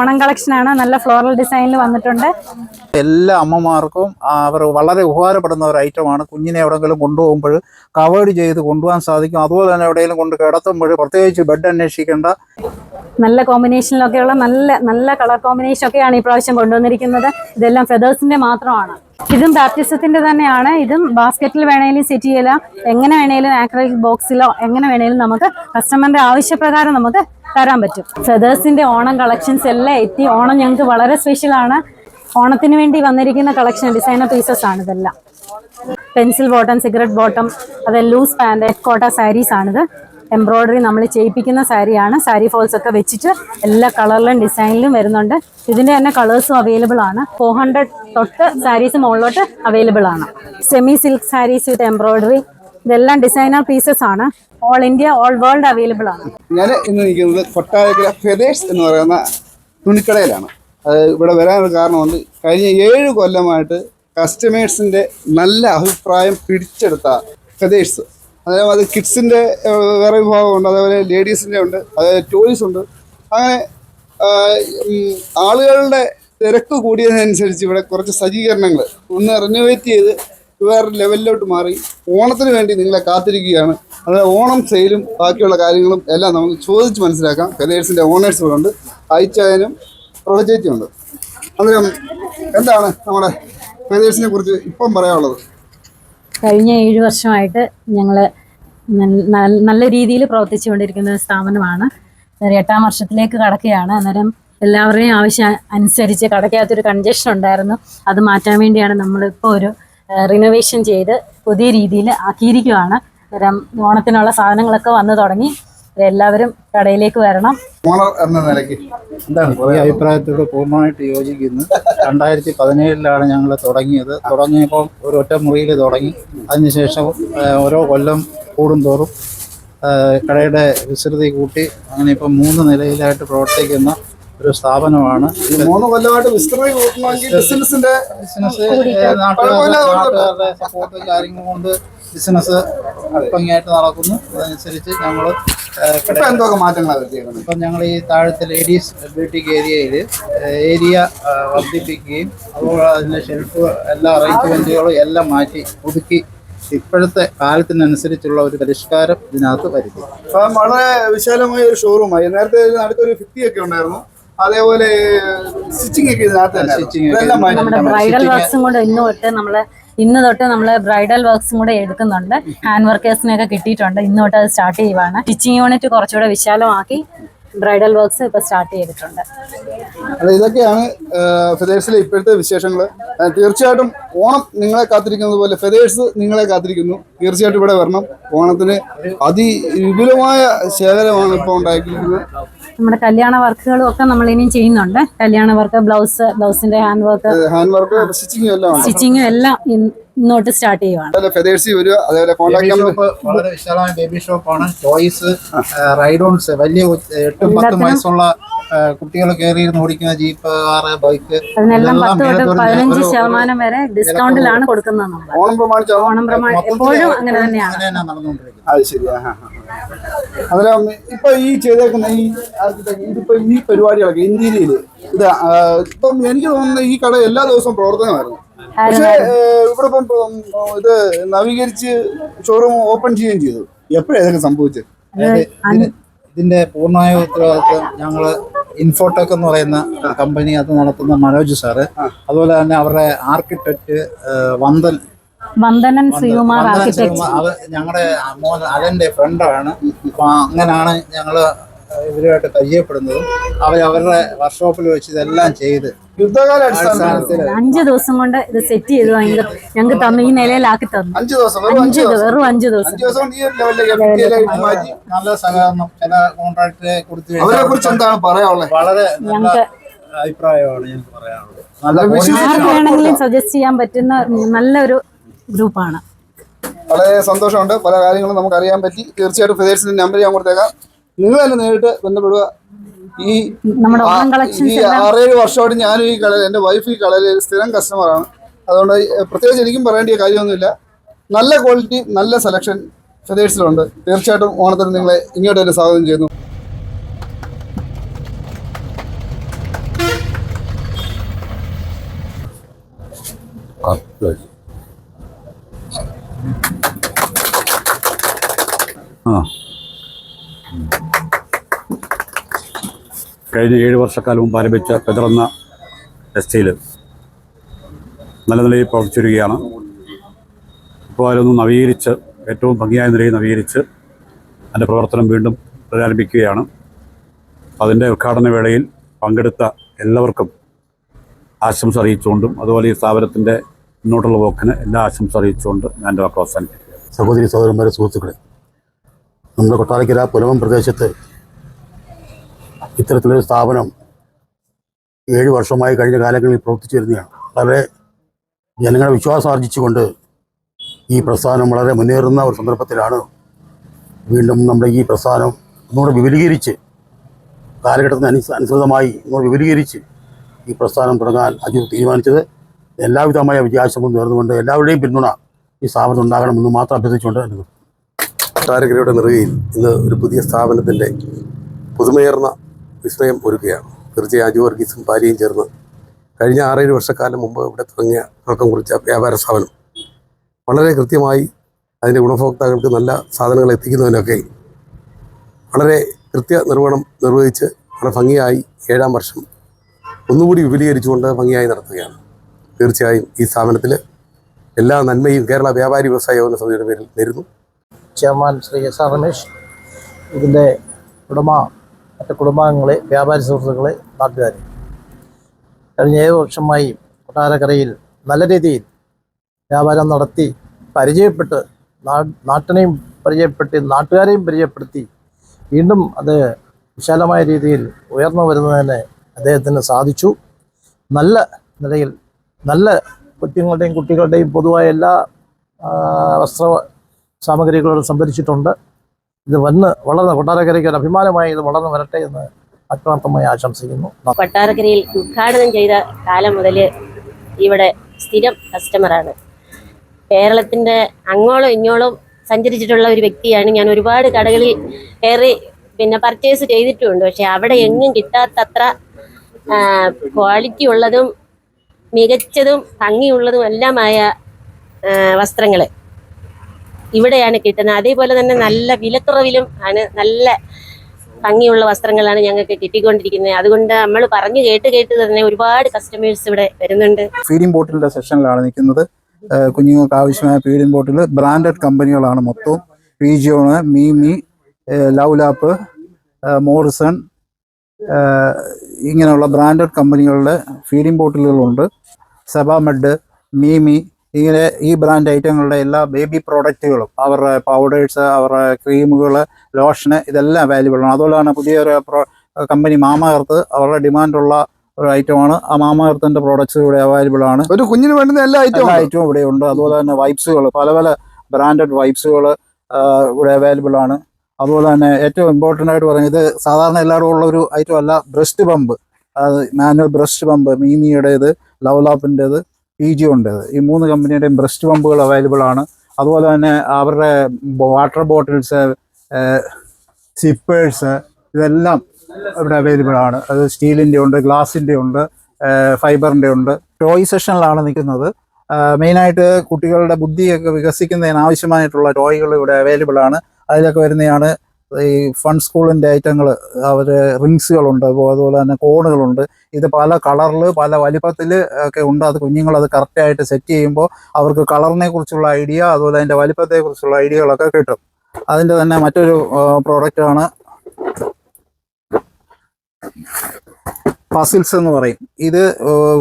Onam collection ആണ്. നല്ല floral ഡിസൈനിൽ വന്നിട്ടുണ്ട്. എല്ലാ അമ്മമാർക്കും അവർ വളരെ ഉപകാരപ്പെടുന്ന ഒരു ഐറ്റമാണ് കുഞ്ഞിനെ എവിടെയെങ്കിലും കൊണ്ടുപോകുമ്പോൾ കവേർഡ് ചെയ്ത് കൊണ്ടുപോകാൻ സാധിക്കും. അതുപോലെ തന്നെ എവിടെയെങ്കിലും കൊണ്ട് കിടത്തുമ്പോൾ പ്രത്യേകിച്ച് ബെഡ് അന്വേഷിക്കേണ്ട. നല്ല കോമ്പിനേഷനിലൊക്കെയുള്ള നല്ല നല്ല കളർ കോമ്പിനേഷൻ ഒക്കെയാണ് ഈ പ്രാവശ്യം കൊണ്ടുവന്നിരിക്കുന്നത്. ഇതെല്ലാം ഫെദേഴ്സിന്റെ മാത്രമാണ്. ഇതും ബാപ്റ്റിസത്തിന്റെ തന്നെയാണ്. ഇതും ബാസ്ക്കറ്റിൽ വേണേലും സെറ്റ് ചെയ്യലോ. എങ്ങനെ വേണേലും ആക്രലിക് ബോക്സിലോ എങ്ങനെ വേണേലും നമുക്ക് കസ്റ്റമറിന്റെ ആവശ്യപ്രകാരം നമുക്ക് തരാൻ പറ്റും. ഫെതേഴ്സിന്റെ ഓണം കളക്ഷൻസ് എല്ലാം എത്തി. ഓണം ഞങ്ങൾക്ക് വളരെ സ്പെഷ്യൽ ആണ്. ഓണത്തിന് വേണ്ടി വന്നിരിക്കുന്ന കളക്ഷൻ ഡിസൈനർ പീസസ് ആണ് ഇതെല്ലാം. പെൻസിൽ ബോട്ടം സിഗരറ്റ് ബോട്ടം അത് ലൂസ് പാന്റ് കോട്ട സാരീസ് ആണിത്. എംബ്രോയ്ഡറി നമ്മൾ ചെയ്യിപ്പിക്കുന്ന സാരിയാണ് സാരി ഫോൾസ് ഒക്കെ വെച്ചിട്ട് എല്ലാ കളറിലും ഡിസൈനിലും വരുന്നുണ്ട്. ഇതിന്റെ തന്നെ കളേഴ്സും അവൈലബിൾ ആണ്. ഫോർ ഹൺഡ്രഡ് തൊട്ട് സാരീസ് മുകളിലോട്ട് അവൈലബിൾ ആണ്. Semi silk saris with embroidery ഇതെല്ലാം ഡിസൈനർ പീസസ് ആണ്. All India all world available ആണ്. ഞാൻ ഇന്ന് നിൽക്കുന്നത് കൊട്ടാരക്കര ഫെദേഴ്സ് എന്ന് പറയുന്ന തുണിക്കടയിലാണ്. അത് ഇവിടെ വരാനൊരു കാരണമുണ്ട് കഴിഞ്ഞ ഏഴ് കൊല്ലമായിട്ട് കസ്റ്റമേഴ്സിന്റെ നല്ല അഭിപ്രായം പിടിച്ചെടുത്ത ഫെദേഴ്സ് അതേപോലെ അത് കിഡ്സിന്റെ വേറെ വിഭാഗമുണ്ട്. അതേപോലെ ലേഡീസിന്റെ ഉണ്ട്. അതേപോലെ ടോയ്സ് ഉണ്ട്. അങ്ങനെ ആളുകളുടെ തിരക്ക് കൂടിയതിനനുസരിച്ച് ഇവിടെ കുറച്ച് സജ്ജീകരണങ്ങൾ ഒന്ന് റിനോവേറ്റ് ചെയ്ത് വേറെ ലെവലിലോട്ട് മാറി ഓണത്തിന് വേണ്ടി നിങ്ങളെ കാത്തിരിക്കുകയാണ്. അതായത് ഓണം സെയിലും ബാക്കിയുള്ള കാര്യങ്ങളും എല്ലാം നമുക്ക് ചോദിച്ച് മനസ്സിലാക്കാം. കലേഴ്സിന്റെ ഓണേഴ്സുകളുണ്ട് അയച്ചായനും ഉണ്ട്. അന്നേരം എന്താണ് നമ്മുടെ കലേഴ്സിനെ കുറിച്ച് ഇപ്പം പറയാനുള്ളത്? കഴിഞ്ഞ ഏഴ് വർഷമായിട്ട് ഞങ്ങൾ നല്ല രീതിയിൽ പ്രവർത്തിച്ചുകൊണ്ടിരിക്കുന്ന സ്ഥാപനമാണ്. എട്ടാം വർഷത്തിലേക്ക് കടക്കുകയാണ്. അന്നേരം എല്ലാവരുടെയും ആവശ്യം അനുസരിച്ച് കടയ്ക്കകത്തൊരു കൺജഷൻ ഉണ്ടായിരുന്നു. അത് മാറ്റാൻ വേണ്ടിയാണ് നമ്മളിപ്പോൾ ഒരു റിനോവേഷൻ ചെയ്ത് പുതിയ രീതിയിൽ ആക്കിയിരിക്കുകയാണ് ഓണത്തിനുള്ള സാധനങ്ങളൊക്കെ വന്നു തുടങ്ങി. എല്ലാവരും കടയിലേക്ക് വരണം. ഓണർ എന്ന നിലയ്ക്ക് എന്താണ് ഈ അഭിപ്രായത്തോട് പൂർണമായിട്ട് യോജിക്കുന്നു. രണ്ടായിരത്തി പതിനേഴിലാണ് ഞങ്ങൾ തുടങ്ങിയത്. തുടങ്ങിയപ്പോൾ ഒരു ഒറ്റ മുറിയിൽ തുടങ്ങി. അതിനുശേഷം ഓരോ കൊല്ലം കൂടുന്തോറും തോറും കടയുടെ വിസ്തൃതി കൂട്ടി. അങ്ങനെ ഇപ്പം മൂന്ന് നിലയിലായിട്ട് പ്രവർത്തിക്കുന്ന ഒരു സ്ഥാപനമാണ്. മൂന്ന് കൊല്ലമായിട്ട് വിസ്തൃതി ബിസിനസിന്റെ ബിസിനസ് നാട്ടുകാരുടെ സപ്പോർട്ടും കാര്യങ്ങളും കൊണ്ട് ബിസിനസ് ഭംഗിയായിട്ട് നടക്കുന്നു. അതനുസരിച്ച് ഞങ്ങൾ എന്തൊക്കെ മാറ്റങ്ങളാണ് ഇപ്പം ഞങ്ങൾ ഈ താഴത്തെ ലേഡീസ് ബ്യൂട്ടിക് ഏരിയയിൽ ഏരിയ വർദ്ധിപ്പിക്കുകയും അതുപോലെ അതിന്റെ ഷെൽഫ് എല്ലാ അറേഞ്ച്മെന്റുകളും എല്ലാം മാറ്റി പുതുക്കി ഇപ്പോഴത്തെ കാലത്തിനനുസരിച്ചുള്ള ഒരു പരിഷ്കാരം ഇതിനകത്ത് വരുത്തി വളരെ വിശാലമായ ഒരു ഷോറൂമായി നേരത്തെ അടുത്തൊരു ഒക്കെ ഉണ്ടായിരുന്നു. അതേപോലെ സ്റ്റിച്ചിങ് ഒക്കെ ഇതിനകത്ത് ബ്രൈഡൽ വർക്ക്സും കൂടെ ഇന്ന് തൊട്ട് നമ്മൾ ഇന്ന് തൊട്ട് നമ്മൾ ബ്രൈഡൽ വർക്ക്സും കൂടെ എടുക്കുന്നുണ്ട്. ഹാൻഡ് വർക്കേഴ്സിനെയൊക്കെ കിട്ടിയിട്ടുണ്ട്. ഇന്ന് തൊട്ട് അത് സ്റ്റാർട്ട് ചെയ്യുവാണ്. സ്റ്റിച്ചിങ് യൂണിറ്റ് കുറച്ചുകൂടെ വിശാലമാക്കി ബ്രൈഡൽ വർക്ക്സ് ഇപ്പൊ സ്റ്റാർട്ട് ചെയ്തിട്ടുണ്ട്. അല്ല ഇതൊക്കെയാണ് ഫെതേഴ്സിലെ ഇപ്പോഴത്തെ വിശേഷങ്ങൾ തീർച്ചയായിട്ടും ഓണം നിങ്ങളെ കാത്തിരിക്കുന്നത് പോലെ ഫെതേഴ്സ് നിങ്ങളെ കാത്തിരിക്കുന്നു. തീർച്ചയായിട്ടും ഇവിടെ വരണം. ഓണത്തിന് അതിവിപുലമായ ശേഖരമാണ് ഇപ്പോൾ ഉണ്ടാക്കിയിരിക്കുന്നത് നമ്മുടെ കല്യാണ വർക്കുകളും ഒക്കെ നമ്മൾ ഇനിയും ചെയ്യുന്നുണ്ട്. കല്യാണ work blouse ബ്ലൗസിന്റെ hand work hand work stitching എല്ലാം സ്റ്റിച്ചിങ്ങും എല്ലാം ഇന്നോട്ട് സ്റ്റാർട്ട് ചെയ്യുവാണ്. അതേപോലെ ഫെദേഴ്സി വരിക അതേപോലെ കോൺടാക്ട് ബേബി നമ്പർ വളരെ വിശാലമായ ബേബി ഷോപ്പാണ് ടോയ്സ് റൈഡോൺസ് വലിയ എട്ടും പത്തും വയസ്സുള്ള കുട്ടികൾ കയറിയിരുന്ന് ഓടിക്കുന്ന ജീപ്പ് കാറ് ബൈക്ക് അതിനെല്ലാം പത്ത് തൊട്ട് പതിനഞ്ച് ശതമാനം വരെ ഡിസ്കൗണ്ടിലാണ് കൊടുക്കുന്നത് ഓണം പ്രമാണിച്ച് ഓണം പ്രമാണിച്ച് എപ്പോഴും അങ്ങനെ തന്നെയാണ്. നടന്നുകൊണ്ടിരിക്കുന്നത്. അത് ശരി ആ. ഇപ്പൊ ഈ ചെയ്തേക്കുന്ന ഈ ഇതിപ്പോ ഈ പരിപാടികളൊക്കെ ഇന്ത്യയിൽ ഇത് ഇപ്പം എനിക്ക് തോന്നുന്നത് ഈ കട എല്ലാ ദിവസവും പ്രവർത്തനമായിരുന്നു. പക്ഷേ ഇവിടെ ഇപ്പം ഇത് നവീകരിച്ച് ഷോറൂം ഓപ്പൺ ചെയ്യുകയും ചെയ്തു. എപ്പോഴാണ് ഇതൊക്കെ സംഭവിച്ചത്? ഇതിന്റെ പൂർണമായ ഉത്തരവാദിത്വം ഞങ്ങൾ ഇൻഫോടെക് എന്ന് പറയുന്ന കമ്പനി അത് നടത്തുന്ന മനോജ് സാറ്. അതുപോലെ തന്നെ അവരുടെ ആർക്കിടെക്ട് വന്ദൻ വന്ദനൻ ശ്രീകുമാർ ആർക്കിടെക്ട് ഞങ്ങളുടെ അലന്റെ ഫ്രണ്ടാണ് അപ്പൊ അങ്ങനാണ് ഞങ്ങൾ ഇവരുമായിട്ട് പരിചയപ്പെടുന്നതും അവർ അവരുടെ വർക്ക്ഷോപ്പിൽ വെച്ച് ഇതെല്ലാം ചെയ്ത് അഞ്ചു ദിവസം കൊണ്ട് ഇത് സെറ്റ് ചെയ്തു. ഞങ്ങൾക്ക് ഞങ്ങൾക്ക് തന്നു. ഈ നിലയിലാക്കി തന്നു. അഞ്ചു ദിവസം വെറും അഞ്ച് വെറും അഞ്ച് ദിവസം. നല്ല സഹകരണം ചില കോൺട്രാക്ട് കൊടുത്തു അവരെ കഴിഞ്ഞാൽ കുറിച്ച് എന്താണ് പറയാനുള്ളത് വളരെ നല്ല ഞങ്ങൾക്ക് അഭിപ്രായമാണ് ഞങ്ങൾക്ക് പറയാനുള്ളത്. നല്ല ആർക്ക് വേണമെങ്കിലും സജസ്റ്റ് ചെയ്യാൻ പറ്റുന്ന നല്ലൊരു ഗ്രൂപ്പാണ്. വളരെ സന്തോഷമുണ്ട്. പല കാര്യങ്ങളും നമുക്ക് അറിയാൻ പറ്റി. തീർച്ചയായിട്ടും ഫിദേഴ്സിന്റെ നമ്പർ ഞാൻ കൊടുത്തേക്കാം. നിങ്ങൾ തന്നെ നേരിട്ട് ബന്ധപ്പെടുക. ഈ ഈ ആറേഴ് വർഷമായിട്ട് ഞാൻ ഈ കടയിൽ എന്റെ വൈഫ് ഈ കടയിൽ സ്ഥിരം കസ്റ്റമറാണ് അതുകൊണ്ട് പ്രത്യേകിച്ച് എനിക്കും പറയേണ്ട കാര്യമൊന്നുമില്ല. നല്ല ക്വാളിറ്റി നല്ല സെലക്ഷൻ ഫെതേഴ്സിലുണ്ട് തീർച്ചയായിട്ടും ഓണത്തിന് നിങ്ങളെ ഇങ്ങോട്ട് തന്നെ സ്വാഗതം ചെയ്യുന്നു. ആ കഴിഞ്ഞ ഏഴ് വർഷക്കാലം മുമ്പ് ആരംഭിച്ച പിതർന്ന ടെക്സ്റ്റൈൽ നല്ല നിലയിൽ പ്രവർത്തിച്ചിരിക്കുകയാണ്. ഇപ്പോൾ അതിലൊന്ന് നവീകരിച്ച് ഏറ്റവും ഭംഗിയായ നിലയിൽ നവീകരിച്ച് അതിന്റെ പ്രവർത്തനം വീണ്ടും പുനരാരംഭിക്കുകയാണ്. അതിന്റെ ഉദ്ഘാടന വേളയിൽ പങ്കെടുത്ത എല്ലാവർക്കും ആശംസ അറിയിച്ചുകൊണ്ടും അതുപോലെ ഈ സ്ഥാപനത്തിന്റെ മുന്നോട്ടുള്ള പോക്കിന് എല്ലാ ആശംസ അറിയിച്ചുകൊണ്ട് ഞാൻ എന്റെ വാക്ക് അവസാനിപ്പിക്കുക സഹോദരി സഹോദരന്മാരെ സുഹൃത്തുക്കളെ നമ്മുടെ കൊട്ടാരക്കര പുലവം പ്രദേശത്ത് ഇത്തരത്തിലൊരു സ്ഥാപനം ഏഴ് വർഷമായി കഴിഞ്ഞ കാലങ്ങളിൽ പ്രവർത്തിച്ചു വരുന്നതാണ് വളരെ ജനങ്ങളുടെ വിശ്വാസം ആർജിച്ചുകൊണ്ട് ഈ പ്രസ്ഥാനം വളരെ മുന്നേറുന്ന ഒരു സന്ദർഭത്തിലാണ് വീണ്ടും നമ്മുടെ ഈ പ്രസ്ഥാനം ഒന്നുകൂടെ വിപുലീകരിച്ച് കാലഘട്ടത്തിന് അനുസ അനുസൃതമായി ഒന്നുകൂടെ വിപുലീകരിച്ച് ഈ പ്രസ്ഥാനം തുടങ്ങാൻ അജു തീരുമാനിച്ചത്. എല്ലാവിധമായ വിജയാശംസ നേർന്നുകൊണ്ട് എല്ലാവരുടെയും പിന്തുണ ഈ സ്ഥാപനം ഉണ്ടാകണമെന്ന് മാത്രം അഭ്യർത്ഥിച്ചുകൊണ്ട് താരകരയുടെ നിറയിൽ ഇന്ന് ഒരു പുതിയ സ്ഥാപനത്തിന്റെ പുതുമയേർന്ന വിസ്മയം ഒരുക്കുകയാണ്. തീർച്ചയായും അജു വർഗീസും ഭാര്യയും ചേർന്ന് കഴിഞ്ഞ ആറേഴ് വർഷക്കാലം മുമ്പ് ഇവിടെ തുടങ്ങിയ തുടക്കം കുറിച്ച വ്യാപാര സ്ഥാപനം. വളരെ കൃത്യമായി അതിന്റെ ഗുണഭോക്താക്കൾക്ക് നല്ല സാധനങ്ങൾ എത്തിക്കുന്നതിനൊക്കെ വളരെ കൃത്യ നിർവഹണം നിർവഹിച്ച് വളരെ ഭംഗിയായി ഏഴാം വർഷം ഒന്നുകൂടി വിപുലീകരിച്ചുകൊണ്ട് ഭംഗിയായി നടത്തുകയാണ്. തീർച്ചയായും ഈ സ്ഥാപനത്തിൽ എല്ലാ നന്മയും കേരള വ്യാപാരി വ്യവസായ യോജന സമിതിയുടെ പേരിൽ നേരുന്നു. Chairman Shri S R Ramesh ഇതിന്റെ ഉടമ മറ്റ് കുടുംബാംഗങ്ങളെ വ്യാപാരി സുഹൃത്തുക്കളെ നാട്ടുകാരെ. കഴിഞ്ഞ ഏഴ് വർഷമായി കൊട്ടാരക്കരയിൽ നല്ല രീതിയിൽ വ്യാപാരം നടത്തി പരിചയപ്പെട്ട് നാട്ടിനെയും പരിചയപ്പെട്ട് നാട്ടുകാരെയും പരിചയപ്പെടുത്തി വീണ്ടും അത് വിശാലമായ രീതിയിൽ ഉയർന്നു വരുന്നതിന് അദ്ദേഹത്തിന് സാധിച്ചു. നല്ല നിലയിൽ നല്ല കുഞ്ഞുങ്ങളുടെയും കുട്ടികളുടെയും പൊതുവായ എല്ലാ വസ്ത്ര സാമഗ്രികളോട് സംഭരിച്ചിട്ടുണ്ട്. ഇത് വന്ന് വളർന്ന് കൊട്ടാരക്കരയ്ക്ക് ഒരു അഭിമാനമായി ഇത് വളർന്നു വരട്ടെ എന്ന് ആത്മാർത്ഥമായി ആശംസിക്കുന്നു. കൊട്ടാരക്കരയിൽ ഉദ്ഘാടനം ചെയ്ത കാലം മുതൽ ഇവിടെ സ്ഥിരം കസ്റ്റമറാണ് കേരളത്തിന്റെ അങ്ങോളം ഇങ്ങോളം സഞ്ചരിച്ചിട്ടുള്ള ഒരു വ്യക്തിയാണ്. ഞാൻ ഒരുപാട് കടകളിൽ കയറി പിന്നെ പർച്ചേസ് ചെയ്തിട്ടുമുണ്ട് പക്ഷെ അവിടെ എങ്ങും കിട്ടാത്തത്ര ക്വാളിറ്റി ഉള്ളതും മികച്ചതും ഭംഗിയുള്ളതും എല്ലാമായ വസ്ത്രങ്ങൾ ഇവിടെയാണ് കിട്ടുന്നത്. അതേപോലെ തന്നെ നല്ല വിലക്കുറവിലും ആണ് നല്ല ഭംഗിയുള്ള വസ്ത്രങ്ങളാണ് ഞങ്ങൾക്ക് കിട്ടിക്കൊണ്ടിരിക്കുന്നത്. അതുകൊണ്ട് നമ്മൾ പറഞ്ഞു കേട്ട് കേട്ട് തന്നെ ഒരുപാട് കസ്റ്റമേഴ്സ് ഇവിടെ വരുന്നുണ്ട്. ഫീഡിംഗ് ബോട്ടിലിന്റെ സെഷനിലാണ് നിൽക്കുന്നത്. കുഞ്ഞുങ്ങൾക്ക് ആവശ്യമായ ഫീഡിംഗ് ബോട്ടിൽ ബ്രാൻഡഡ് കമ്പനികളാണ് മൊത്തം Pigeon Mee Mee LuvLap Morisons ഇങ്ങനെയുള്ള ബ്രാൻഡഡ് കമ്പനികളുടെ ഫീഡിംഗ് ബോട്ടിലുകളുണ്ട് സെബാമെഡ് മീമി ഇങ്ങനെ ഈ ബ്രാൻഡ് ഐറ്റങ്ങളുടെ എല്ലാ ബേബി പ്രോഡക്റ്റുകളും അവരുടെ പൗഡേഴ്സ് അവരുടെ ക്രീമുകൾ ലോഷന് ഇതെല്ലാം അവൈലബിൾ ആണ്. അതുപോലെയാണ് പുതിയൊരു കമ്പനി മാമകർത്ത് അവരുടെ ഡിമാൻഡുള്ള ഒരു ഐറ്റമാണ് ആ മാമകർത്തിന്റെ പ്രോഡക്ട്സ് ഇവിടെ അവൈലബിൾ ആണ്. ഒരു കുഞ്ഞിന് വേണ്ടുന്ന എല്ലാ ഐറ്റവും ഐറ്റവും ഇവിടെ ഉണ്ട്. അതുപോലെ തന്നെ വൈപ്സുകൾ പല പല ബ്രാൻഡഡ് വൈപ്സുകൾ ഇവിടെ അവൈലബിൾ ആണ്. അതുപോലെ തന്നെ ഏറ്റവും ഇമ്പോർട്ടന്റ് ആയിട്ട് പറയുന്നത് ഇത് സാധാരണ എല്ലാവരും ഉള്ള ഒരു ഐറ്റം അല്ല breast pump manual breast pump മീമിയുടേത് ലവ്ലാപ്പിന്റെത് ഇ ജി ഉണ്ടത് ഈ മൂന്ന് കമ്പനിയുടെയും ബ്രസ്റ്റ് പമ്പുകൾ അവൈലബിൾ ആണ്. അതുപോലെ തന്നെ അവരുടെ വാട്ടർ ബോട്ടിൽസ് സിപ്പേഴ്സ് ഇതെല്ലാം ഇവിടെ അവൈലബിൾ ആണ്. അത് സ്റ്റീലിന്റെ ഉണ്ട് ഗ്ലാസിന്റെ ഉണ്ട് ഫൈബറിന്റെ ഉണ്ട്. ടോയ് സെഷനിലാണ് നിൽക്കുന്നത്. മെയിനായിട്ട് കുട്ടികളുടെ ബുദ്ധിയൊക്കെ വികസിക്കുന്നതിന് ആവശ്യമായിട്ടുള്ള ടോയ്കൾ ഇവിടെ അവൈലബിൾ ആണ്. അതിലൊക്കെ വരുന്നതാണ് ഈ ഫൺ സ്കൂളിന്റെ ഐറ്റങ്ങൾ അവർ റിങ്സുകളുണ്ട് അതുപോലെ തന്നെ കോണുകളുണ്ട് ഇത് പല കളറിൽ പല വലിപ്പത്തിൽ ഒക്കെ ഉണ്ട്. അത് കുഞ്ഞുങ്ങൾ അത് കറക്റ്റായിട്ട് സെറ്റ് ചെയ്യുമ്പോൾ അവർക്ക് കളറിനെ കുറിച്ചുള്ള ഐഡിയ അതുപോലെ അതിന്റെ വലിപ്പത്തെക്കുറിച്ചുള്ള ഐഡിയകളൊക്കെ കിട്ടും. അതിന്റെ തന്നെ മറ്റൊരു പ്രോഡക്റ്റാണ് പസിൽസ് എന്ന് പറയും. ഇത്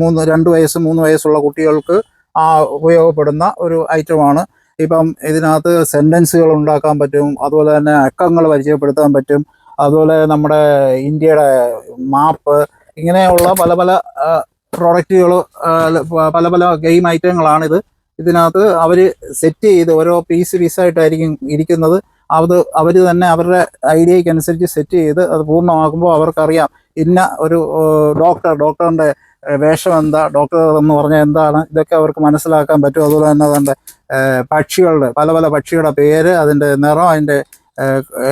മൂന്ന് രണ്ട് വയസ്സ് മൂന്ന് വയസ്സുള്ള കുട്ടികൾക്ക് ആ ഉപയോഗപ്പെടുന്ന ഒരു ഐറ്റമാണ് ഇപ്പം ഇതിനകത്ത് സെന്റൻസുകൾ ഉണ്ടാക്കാൻ പറ്റും അതുപോലെ തന്നെ അക്കങ്ങൾ പരിചയപ്പെടുത്താൻ പറ്റും അതുപോലെ നമ്മുടെ ഇന്ത്യയുടെ മാപ്പ് ഇങ്ങനെയുള്ള പല പല പ്രോഡക്റ്റുകൾ പല പല ഗെയിം ഐറ്റങ്ങളാണിത് ഇതിനകത്ത് അവർ സെറ്റ് ചെയ്ത് ഓരോ പീസ് പീസായിട്ടായിരിക്കും ഇരിക്കുന്നത്. അത് അവർ തന്നെ അവരുടെ ഐഡിയയ്ക്ക് അനുസരിച്ച് സെറ്റ് ചെയ്ത് അത് പൂർണമാക്കുമ്പോൾ അവർക്കറിയാം. ഇന്ന ഒരു ഡോക്ടർ ഡോക്ടറിന്റെ വേഷം എന്താ ഡോക്ടർ എന്ന് പറഞ്ഞാൽ എന്താണ് ഇതൊക്കെ അവർക്ക് മനസ്സിലാക്കാൻ പറ്റും. അതുപോലെ തന്നെ അതിന്റെ പക്ഷികളുടെ പല പല പക്ഷികളുടെ പേര് അതിന്റെ നിറം അതിന്റെ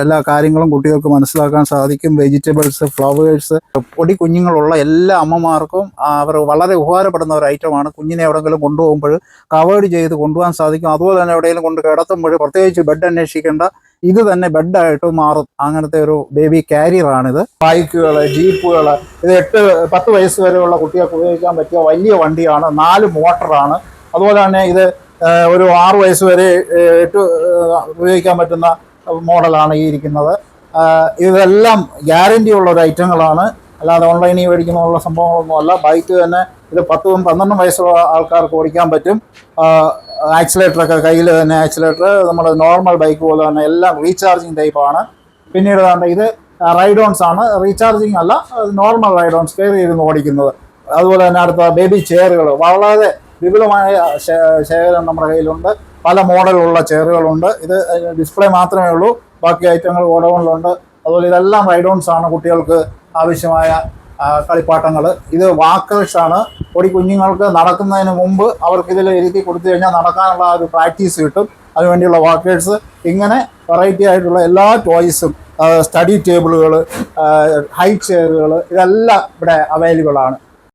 എല്ലാ കാര്യങ്ങളും കുട്ടികൾക്ക് മനസ്സിലാക്കാൻ സാധിക്കും. വെജിറ്റബിൾസ് ഫ്ലവേഴ്സ് പൊടി കുഞ്ഞുങ്ങളുള്ള എല്ലാ അമ്മമാർക്കും അവർ വളരെ ഉപകാരപ്പെടുന്ന ഒരു ഐറ്റമാണ് കുഞ്ഞിനെ എവിടെയെങ്കിലും കൊണ്ടുപോകുമ്പോൾ കവേർഡ് ചെയ്ത് കൊണ്ടുപോകാൻ സാധിക്കും. അതുപോലെ തന്നെ എവിടെയെങ്കിലും കൊണ്ട് കിടത്തുമ്പോൾ പ്രത്യേകിച്ച് ബെഡ് അന്വേഷിക്കേണ്ട ഇത് തന്നെ ബെഡായിട്ട് മാറും. അങ്ങനത്തെ ഒരു ബേബി കാരിയറാണിത് ബൈക്കുകൾ ജീപ്പുകൾ ഇത് എട്ട് പത്ത് വയസ്സ് വരെയുള്ള കുട്ടികൾക്ക് ഉപയോഗിക്കാൻ പറ്റിയ വലിയ വണ്ടിയാണ്. നാല് മോട്ടറാണ് അതുപോലെ തന്നെ ഇത് ഒരു ആറ് വയസ്സ് വരെ എട്ട് ഉപയോഗിക്കാൻ പറ്റുന്ന മോഡലാണ് ഈ ഇരിക്കുന്നത്. ഇതെല്ലാം ഗ്യാരണ്ടി ഉള്ള ഒരു ഐറ്റങ്ങളാണ് അല്ലാതെ ഓൺലൈനിൽ മേടിക്കുന്നുള്ള സംഭവങ്ങളൊന്നുമല്ല. ബൈക്ക് തന്നെ ഇത് പത്തും പന്ത്രണ്ടും വയസ്സുള്ള ആൾക്കാർക്ക് ഓടിക്കാൻ പറ്റും. ആക്സിലേറ്റർ ഒക്കെ കയ്യിൽ തന്നെ ആക്സിലേറ്റർ നമ്മുടെ നോർമൽ ബൈക്ക് പോലെ തന്നെ എല്ലാം റീചാർജിങ് ടൈപ്പാണ് പിന്നീട് തന്നെ ഇത് റൈഡ് ഓൺസ് ആണ്. റീചാർജിങ് അല്ല നോർമൽ റൈഡോൺസ് കയറി ഇരുന്ന് ഓടിക്കുന്നത്. അതുപോലെ തന്നെ അടുത്ത ബേബി ചെയറുകൾ വളരെ വിപുലമായ ശേഖരം നമ്മുടെ കയ്യിലുണ്ട്. പല മോഡലുള്ള ചെയറുകളുണ്ട് ഇത് ഡിസ്പ്ലേ മാത്രമേ ഉള്ളൂ. ബാക്കി ഐറ്റങ്ങൾ ഗോഡൗണിലുണ്ട് അതുപോലെ ഇതെല്ലാം റൈഡ് ഓൺസ് ആണ് കുട്ടികൾക്ക് ആവശ്യമായ കളിപ്പാട്ടങ്ങൾ ഇത് വാക്കേഴ്സാണ്. പൊടി കുഞ്ഞുങ്ങൾക്ക് നടക്കുന്നതിന് മുമ്പ് അവർക്ക് ഇതിൽ ഇരുത്തി കൊടുത്തു കഴിഞ്ഞാൽ നടക്കാനുള്ള ഒരു പ്രാക്ടീസ് കിട്ടും. അതിനുവേണ്ടിയുള്ള വാക്കേഴ്സ്. ഇങ്ങനെ വെറൈറ്റി ആയിട്ടുള്ള എല്ലാ ടോയ്സും സ്റ്റഡി ടേബിളുകൾ ഹൈ ചെയറുകൾ ഇതെല്ലാം ഇവിടെ അവൈലബിൾ ആണ്.